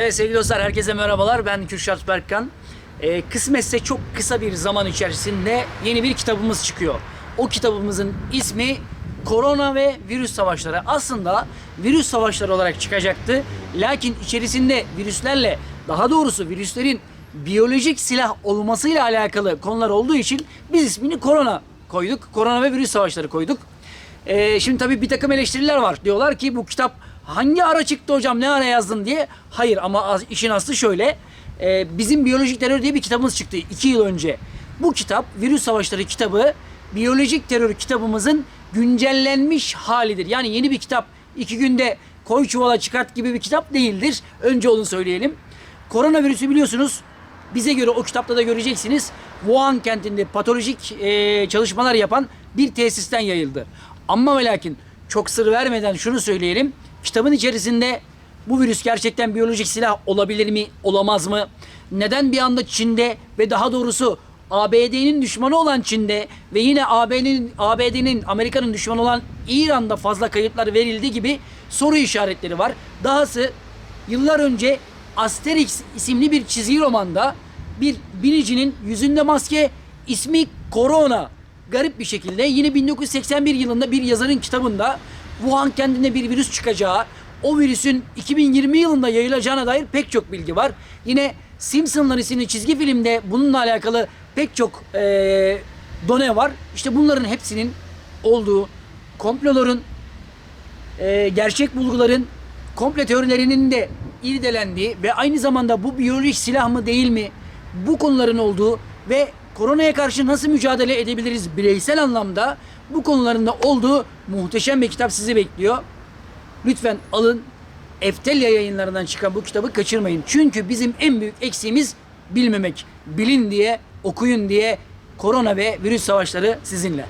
Evet sevgili dostlar herkese merhabalar. Ben Kürşat Berkkan. Ee, kısmetse çok kısa bir zaman içerisinde yeni bir kitabımız çıkıyor. O kitabımızın ismi Korona ve Virüs Savaşları. Aslında virüs savaşları olarak çıkacaktı. Lakin içerisinde virüslerle daha doğrusu virüslerin biyolojik silah olmasıyla alakalı konular olduğu için biz ismini Korona koyduk. Korona ve Virüs Savaşları koyduk. Ee, şimdi tabii bir takım eleştiriler var. Diyorlar ki bu kitap hangi ara çıktı hocam ne ara yazdın diye. Hayır ama işin aslı şöyle. Ee, bizim Biyolojik Terör diye bir kitabımız çıktı iki yıl önce. Bu kitap Virüs Savaşları kitabı Biyolojik Terör kitabımızın güncellenmiş halidir. Yani yeni bir kitap iki günde koy çuvala çıkart gibi bir kitap değildir. Önce onu söyleyelim. Koronavirüsü biliyorsunuz bize göre o kitapta da göreceksiniz. Wuhan kentinde patolojik e, çalışmalar yapan bir tesisten yayıldı. Ama ve lakin çok sır vermeden şunu söyleyelim. Kitabın içerisinde bu virüs gerçekten biyolojik silah olabilir mi, olamaz mı? Neden bir anda Çin'de ve daha doğrusu ABD'nin düşmanı olan Çin'de ve yine AB'nin ABD'nin Amerika'nın düşmanı olan İran'da fazla kayıplar verildi gibi soru işaretleri var. Dahası yıllar önce Asterix isimli bir çizgi romanda bir binicinin yüzünde maske ismi Corona garip bir şekilde yine 1981 yılında bir yazarın kitabında Wuhan kendine bir virüs çıkacağı, o virüsün 2020 yılında yayılacağına dair pek çok bilgi var. Yine Simpsonlar isimli çizgi filmde bununla alakalı pek çok eee done var. İşte bunların hepsinin olduğu, komploların e, gerçek bulguların komple teorilerinin de irdelendiği ve aynı zamanda bu biyolojik silah mı değil mi bu konuların olduğu ve koronaya karşı nasıl mücadele edebiliriz bireysel anlamda bu konularında olduğu muhteşem bir kitap sizi bekliyor. Lütfen alın. Eftelya yayınlarından çıkan bu kitabı kaçırmayın. Çünkü bizim en büyük eksiğimiz bilmemek. Bilin diye, okuyun diye korona ve virüs savaşları sizinle.